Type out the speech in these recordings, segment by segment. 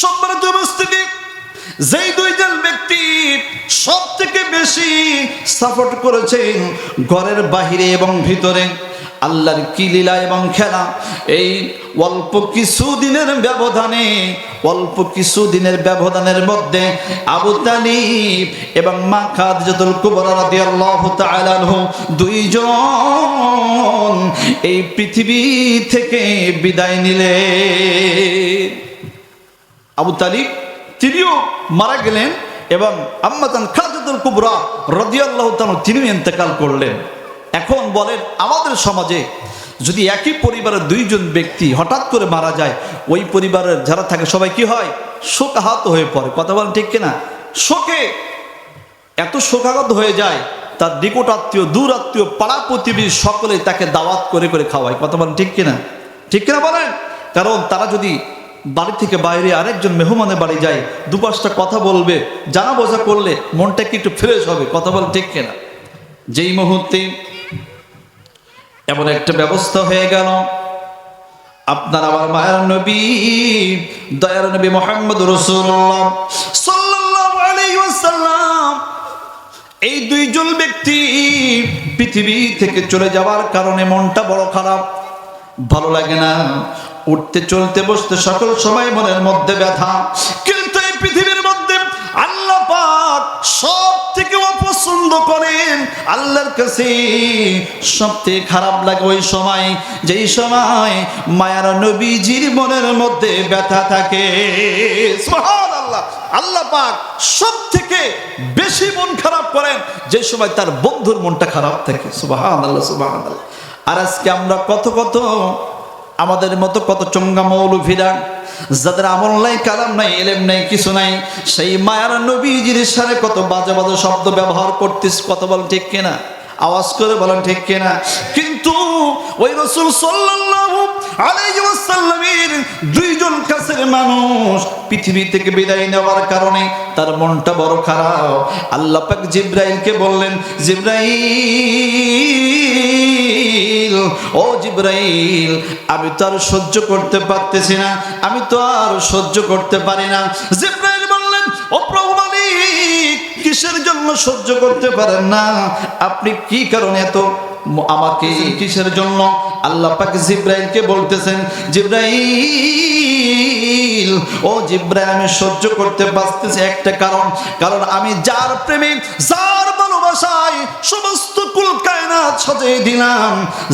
সম্মানিত উপস্থিতি, যেই দুইজন ব্যক্তি সব থেকে বেশি সাপোর্ট করেছেন ঘরের বাহিরে এবং ভিতরে, আল্লাহর কি লীলা এবং খেলা, এই অল্প কিছু দিনের ব্যবধানে, অল্প কিছু দিনের ব্যবধানের মধ্যে আবু তালিব এবং মা খাদিজাতুল কুবরা রাদিয়াল্লাহু তাআলা দুইজন এই পৃথিবী থেকে বিদায় নিলেন। আবু তালিব, তিনিও মারা গেলেন এবং আম্মাতান খাদিজাতুল কুবরা রাদিয়াল্লাহু তাআলা তিনিও ইন্তেকাল করলেন। এখন বলেন, আমাদের সমাজে যদি একই পরিবারের দুইজন ব্যক্তি হঠাৎ করে মারা যায়, ওই পরিবারের যারা থাকে সবাই কি হয়? শোকাহত হয়ে পড়ে। কথা বলেন ঠিক কিনা? শোকে এত শোকাগত হয়ে যায়, তার নিকট আত্মীয়, দূর আত্মীয়, পাড়া প্রতিবেশী সকলে তাকে দাওয়াত করে করে খাওয়ায়। কথা বলেন ঠিক কিনা? ঠিক কিনা বলেন? কারণ তারা যদি বাড়ি থেকে বাইরে আরেকজন মেহমানের বাড়ি যায় দু পাঁচটা কথা বলবে জানা বোঝা করলে মনটা কি একটু ফ্রেশ হবে, কথা বলেন ঠিক কিনা? যেই মুহূর্তে এমন একটা ব্যবস্থা হয়ে গেল, আপনার আমার মায়ের নবী, দয়ার নবী মোহাম্মদ ওয়াসাল্লাম, এই দুইজন ব্যক্তি পৃথিবী থেকে চলে যাওয়ার কারণে মনটা বড় খারাপ, ভালো লাগে না। উঠতে চলতে বসতে সকল সময় মনের মধ্যে ব্যথা। কিন্তু এই পৃথিবীর মধ্যে আল্লাহ পাক সব থেকে অপছন্দ করেন আল্লাহর কাছে। সব থেকে খারাপ লাগে ওই সময়, যেই সময় মায়ার নবীজির মনের মধ্যে ব্যথা থাকে। সুবহানাল্লাহ। আল্লাহ পাক সব থেকে বেশি মন খারাপ করেন যে সময় তার বন্ধুর মনটা খারাপ থাকে। সুবহানাল্লাহ সুবহানাল্লাহ। আর আজকে আমরা কত কত আমাদের মতো কত চঙ্গা মৌলভীরা, যাদের আমল নাই, কালাম নাই, এলেম নাই, কিছু নাই, সেই মায়ার নবীজির সারে কত বাজে বাজে শব্দ ব্যবহার করতিস কত বল ঠিক কিনা? আওয়াজ করে বলেন ঠিক কিনা? কিন্তু ওই রসুল সাল্লাল্লাহু আলাইহি ওয়াসাল্লামের দুইজন কাছের মানুষ পৃথিবী থেকে বিদায় নেওয়ার কারণে তার মনটা বড় খারাপ। আল্লাহ পাক জিব্রাইলকে বললেন, জিব্রাইল, ও জিব্রাইল, আমি তো আর সহ্য করতে পারতেছি না, আমি তো আর সহ্য করতে পারি না। জিব্রাইল বললেন, ও প্রভু কিসের জন্য সহ্য করতে পারেন না? আপনি কি কারণে এত আমাকে কিসের জন্য? আল্লাহ পাক জিব্রাইলকে বলতেছেন জিব্রাইল ও জিব্রাইল আমি সহ্য করতে পারতেছি একটা কারণ। কারণ আমি যার প্রেমে যার ভালোবাসায় সমস্ত সাজিয়ে দিলাম।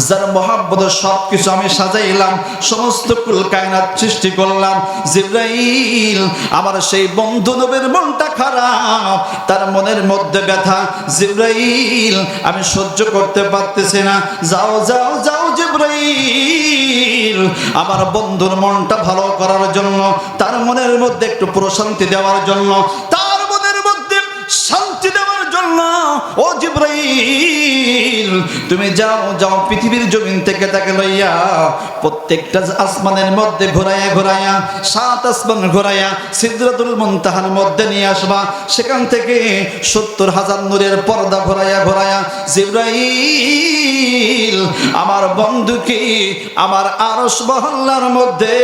যার মহাব্বত সব কিছু আমি সাজাইলাম, সমস্ত কুল কায়নাত সৃষ্টি করলাম। জিব্রাইল, আমার সেই বন্ধু নবের মনটা খারাপ, তার মনের মধ্যে ব্যথা। জিব্রাইল, আমি সহ্য করতে পারতেছি না। যাও যাও যাও জিব্রাইল, আমার বন্ধুর মনটা ভালো করার জন্য, তার মনের মধ্যে একটু প্রশান্তি দেওয়ার জন্য। তার মনের মধ্যে শান্তি দেওয়ার জন্য ও জিব্রাইল, তুমি যাও যাও, পৃথিবীর জমিন থেকে তাকে লইয়া প্রত্যেকটা আসমানের মধ্যে ঘোরাইয়া ঘোরাইয়া, সাত আসমান ঘোরাইয়া সিদ্ধাতুল মুনতাহার মধ্যে নিয়ে আসবা। সেখান থেকে সত্তর হাজার নূরের পর্দা ঘোরাইয়া ঘোরাইয়া, জিব্রাইল, আমার বন্ধুকে আমার আরস মহল্লার মধ্যে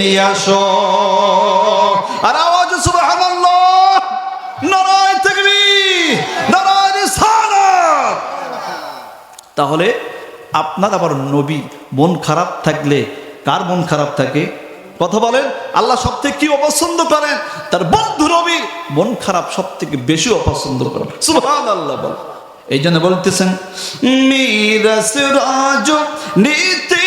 নিয়ে আসো। আর আওয়াজ, সুবহানাল্লাহ নারায় তাহলে আপনার আবার নবী, মন খারাপ থাকলে কার মন খারাপ থাকে? কথা বলেন, আল্লাহ সব থেকে কি অপছন্দ করেন? তার বন্ধু নবীর মন খারাপ সব থেকে বেশি অপছন্দ করেন। সুহান আল্লাহ বল এই জন্য বলতেছেন মীর নীতি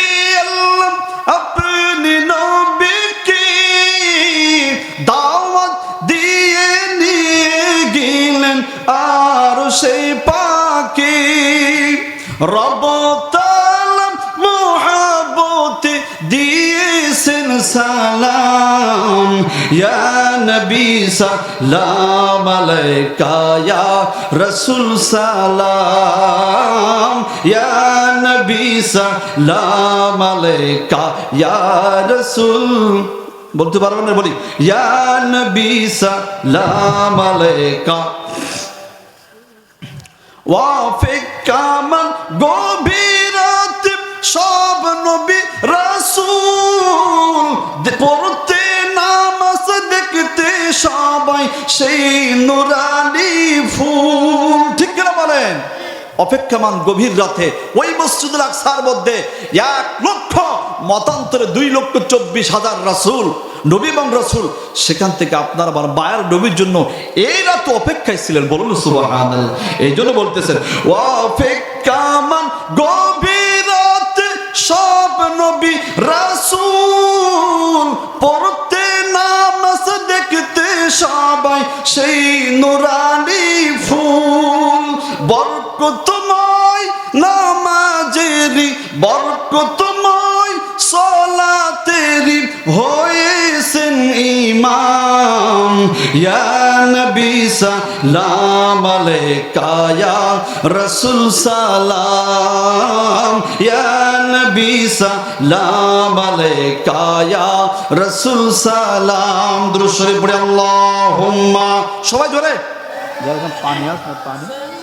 রব তালাম মোহাবতে দিয়েছেন সালাম। ইয়া নবী সালাম আলাইকা, ইয়া রাসূল সালাম। ইয়া নবী সালাম আলাইকা, ইয়া রাসূল। বলতে পারবেন না, বলি। ইয়া ওয়াফিক কামান গভীরাত সব নবী রাসূল। পড়তে নামাজ দেখ সবাই সেই নুরানি ফুল। ঠিক কিনা বলেন? অপেক্ষামান গভীর রাতে ওই মসজিদুল আকসার মধ্যে এক লক্ষ, মতান্তরে দুই লক্ষ চব্বিশ হাজার রাসুল নবী এবং রাসুল, সেখান থেকে আপনার আমার মায়ের নবীর জন্য এই রাত অপেক্ষায় ছিলেন বলুন এই জন্য বলতেছেন অপেক্ষামান গভীর সব নবী রাসুল পড়তে দেখতে সবাই সেই নুরানি ফুল। বরকতময় নামাজেরি বরকতময় সলাতেরি হয়েছেন ইমাম। নবী সালাম আলাইকা, ইয়া সালাম। নবী সালাম আলাইকা, ইয়া সালাম। দুরূদ পড়ে আল্লাহুম্মা। সবাই জোরে। পানি আছে পানি।